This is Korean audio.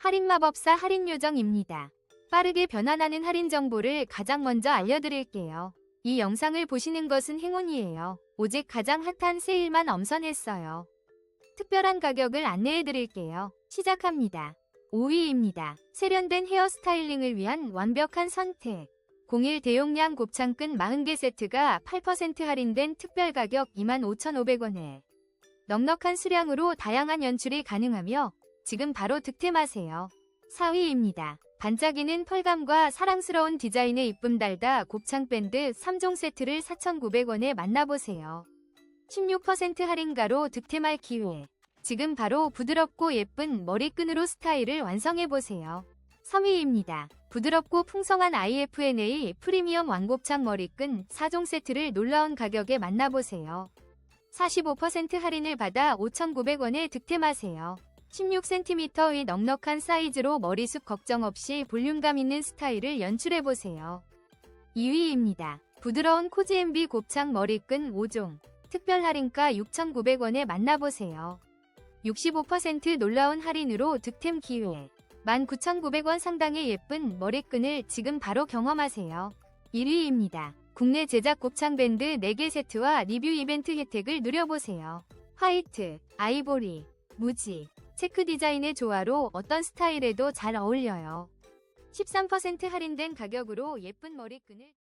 할인 마법사 할인 요정입니다. 빠르게 변환하는 할인 정보를 가장 먼저 알려드릴게요. 이 영상을 보시는 것은 행운이에요. 오직 가장 핫한 세일만 엄선했어요. 특별한 가격을 안내해드릴게요. 시작합니다. 5위입니다. 세련된 헤어스타일링을 위한 완벽한 선택. 01 대용량 곱창끈 40개 세트가 8% 할인된 특별 가격 25,500원에 넉넉한 수량으로 다양한 연출이 가능하며 지금 바로 득템하세요. 4위입니다. 반짝이는 펄감과 사랑스러운 디자인의 이쁨 달다 곱창 밴드 3종 세트를 4,900원에 만나보세요. 16% 할인가로 득템할 기회. 지금 바로 부드럽고 예쁜 머리끈으로 스타일을 완성해보세요. 3위입니다. 부드럽고 풍성한 IFNA 프리미엄 왕곱창 머리끈 4종 세트를 놀라운 가격에 만나보세요. 45% 할인을 받아 5,900원에 득템하세요. 16cm의 넉넉한 사이즈로 머리숱 걱정 없이 볼륨감 있는 스타일을 연출해보세요. 2위입니다. 부드러운 코지엠비 곱창 머리끈 5종. 특별 할인가 6,900원에 만나보세요. 65% 놀라운 할인으로 득템 기회. 19,900원 상당의 예쁜 머리끈을 지금 바로 경험하세요. 1위입니다. 국내 제작 곱창 밴드 4개 세트와 리뷰 이벤트 혜택을 누려보세요. 화이트, 아이보리, 무지, 체크 디자인의 조화로 어떤 스타일에도 잘 어울려요. 13% 할인된 가격으로 예쁜 머리끈을